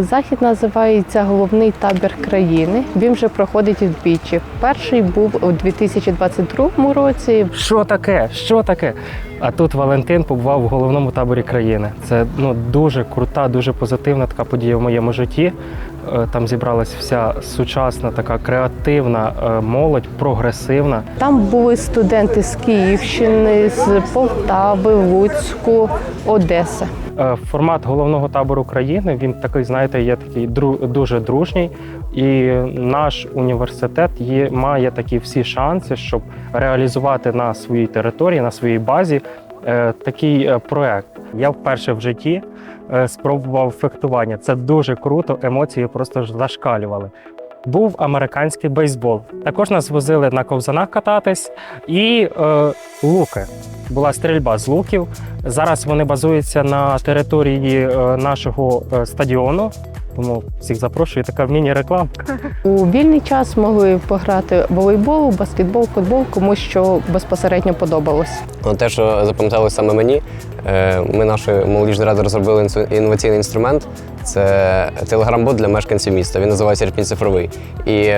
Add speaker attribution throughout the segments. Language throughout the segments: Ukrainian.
Speaker 1: Захід називається головний табір країни. Він вже проходить двічі. Перший був у 2022 році.
Speaker 2: Що таке? Що таке? А тут Валентин побував в головному таборі країни. Це ну дуже крута, дуже позитивна така подія в моєму житті. Е, Там зібралась вся сучасна, така креативна е, молодь, прогресивна.
Speaker 1: Там були студенти з Київщини, з Полтави, Луцьку, Одеси.
Speaker 2: Е, Формат головного табору країни він такий, знаєте, є такий дру- дуже дружній. І наш університет є, має такі всі шанси, щоб реалізувати на своїй території, на своїй базі такий е, проект. Я вперше в житті е, спробував фехтування. Це дуже круто, емоції просто зашкалювали. Був американський бейсбол. Також нас возили на ковзанах кататись і е, луки. Була стрільба з луків. Зараз вони базуються на території е, нашого е, стадіону. Тому всіх запрошую, така міні-реклама.
Speaker 1: У вільний час могли пограти в волейбол, баскетбол, футбол, кому що безпосередньо подобалось.
Speaker 3: Ну, Те, що запам'яталося саме мені, е, ми нашою молодіжною радою розробили інноваційний інструмент. Це телеграм-бот для мешканців міста. Він називається Ірпінь цифровий. І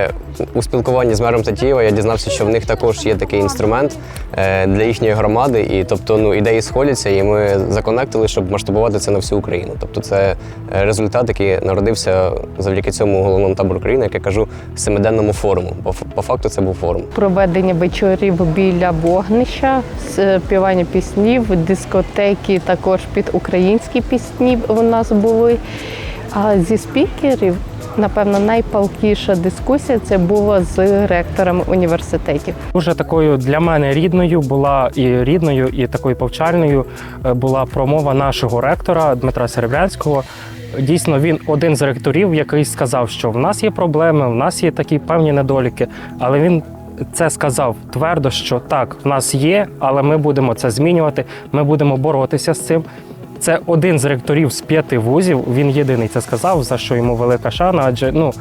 Speaker 3: у спілкуванні з мером Татієва я дізнався, що в них також є такий інструмент е, для їхньої громади. І тобто ну, ідеї сходяться, і ми законектили, щоб масштабувати це на всю Україну. Тобто, це е, результат, який народився завдяки цьому головному табору країни, як я кажу, семиденному форуму. Ф- по факту це був форум.
Speaker 1: Проведення вечорів біля вогнища, співання піснів, дискотеки також під українські пісні у нас були. А зі спікерів, напевно, найпалкіша дискусія це була з ректорами університетів.
Speaker 2: Дуже такою для мене рідною була і рідною, і такою повчальною е, була промова нашого ректора Дмитра Серебрянського. Дійсно, він один з ректорів, який сказав, що в нас є проблеми, в нас є такі певні недоліки, але він. Це сказав твердо, що так, в нас є, але ми будемо це змінювати. Ми будемо боротися з цим. Це один з ректорів з п'яти вузів. Він єдиний це сказав, за що йому велика шана. Адже ну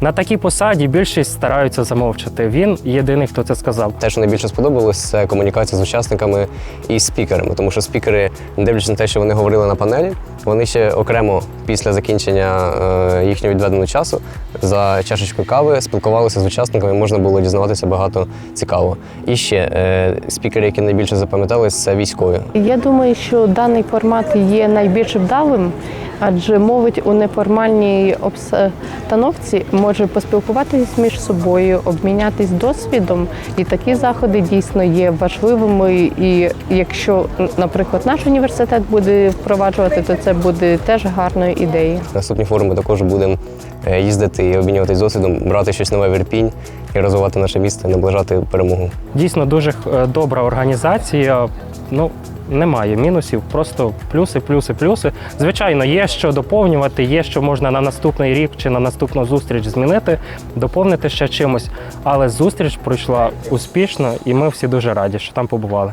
Speaker 2: на такій посаді більшість стараються замовчати. Він єдиний, хто це сказав.
Speaker 3: Те, що найбільше сподобалось, це комунікація з учасниками і спікерами, тому що спікери, не дивлячись на те, що вони говорили на панелі, вони ще окремо після закінчення е, їхнього відведеного часу за чашечкою кави спілкувалися з учасниками. Можна було дізнаватися багато цікавого. І ще е, спікери, які найбільше запам'ятались, це військові.
Speaker 1: Я думаю, що даний формат є найбільш вдалим, адже мовить у неформальній обстановці може поспілкуватися між собою, обмінятись досвідом, і такі заходи дійсно є важливими. І якщо, наприклад, наш університет буде впроваджувати, то це буде теж гарною ідеєю.
Speaker 3: Наступні форуми також будемо е, їздити і обмінюватись досвідом, брати щось нове в Ірпінь і розвивати наше місто, наближати перемогу.
Speaker 2: Дійсно дуже е, добра організація. Ну немає мінусів, просто плюси, плюси, плюси. Звичайно, є що доповнювати, є що можна на наступний рік чи на наступну зустріч змінити, доповнити ще чимось. Але зустріч пройшла успішно, і ми всі дуже раді, що там побували.